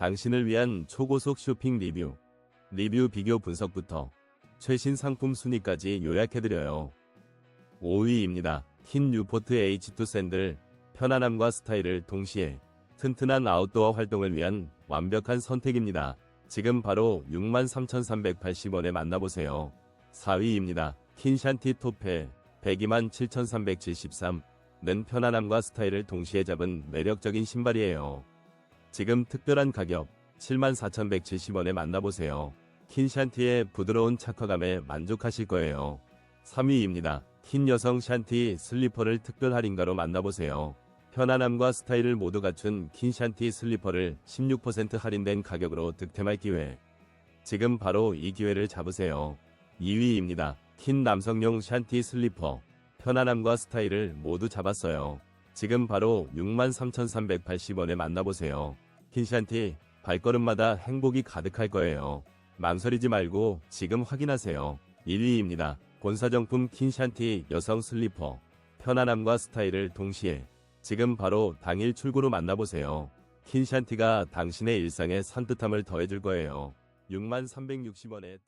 당신을 위한 초고속 쇼핑 리뷰, 리뷰 비교 분석부터 최신 상품 순위까지 요약해드려요. 5위입니다. 흰 뉴포트 H2 샌들, 편안함과 스타일을 동시에 튼튼한 아웃도어 활동을 위한 완벽한 선택입니다. 지금 바로 63,380원에 만나보세요. 4위입니다. 흰 샨티 토페 127,373는 편안함과 스타일을 동시에 잡은 매력적인 신발이에요. 지금 특별한 가격 74,170원에 만나보세요. 흰 샨티의 부드러운 착화감에 만족하실 거예요. 3위입니다. 흰 여성 샨티 슬리퍼를 특별 할인가로 만나보세요. 편안함과 스타일을 모두 갖춘 흰 샨티 슬리퍼를 16% 할인된 가격으로 득템할 기회. 지금 바로 이 기회를 잡으세요. 2위입니다. 흰 남성용 샨티 슬리퍼. 편안함과 스타일을 모두 잡았어요. 지금 바로 63,380원에 만나보세요. 흰 샨티, 발걸음마다 행복이 가득할 거예요. 망설이지 말고 지금 확인하세요. 1위입니다. 본사정품 흰 샨티 여성 슬리퍼. 편안함과 스타일을 동시에 지금 바로 당일 출고로 만나보세요. 흰 샨티가 당신의 일상에 산뜻함을 더해줄 거예요. 6360원에